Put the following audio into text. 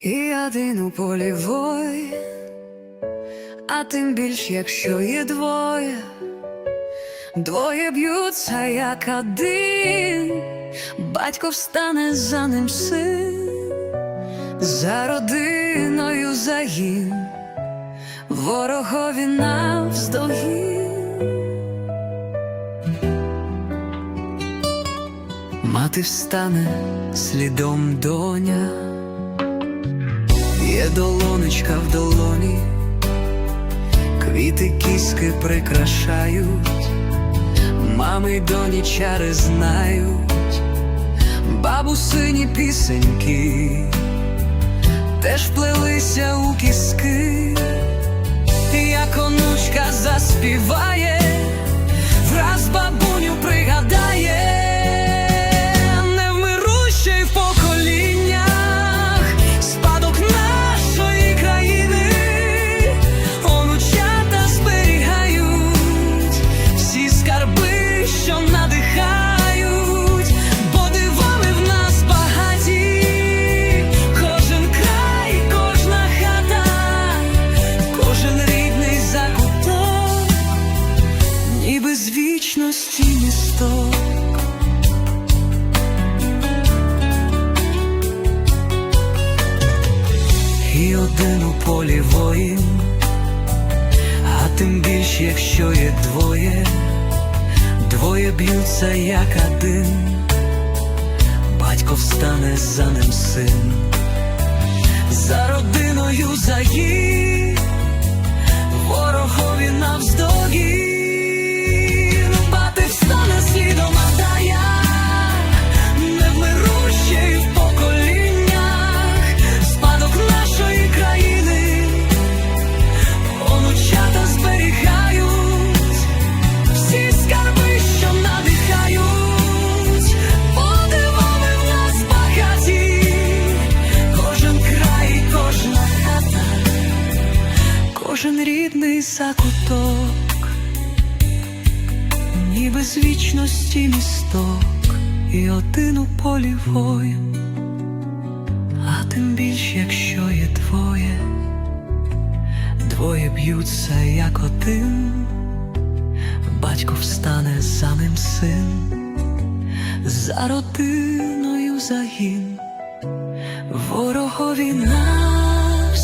І один у полі воїн, а тим більш, якщо є двоє, двоє б'ються, як один, батько встане за ним син, за родиною загін, ворогові навздогін. Мати встане слідом доня. Є долонечка в долоні, квіти кіски прикрашають, мами доні чари знають, бабусині пісеньки, теж плелися у кіски, як онучка заспіває, місток. І один у полі воїн, а тим більш, якщо є двоє, двоє б'ються як один, батько встане за ним син, за родиною ворогові кожен рідний закуток ніби з вічності місток, і один у полі воїн, а тим більш, якщо є двоє, двоє б'ються як один, батько встане за ним син, за родиною загін, ворогові навздогін.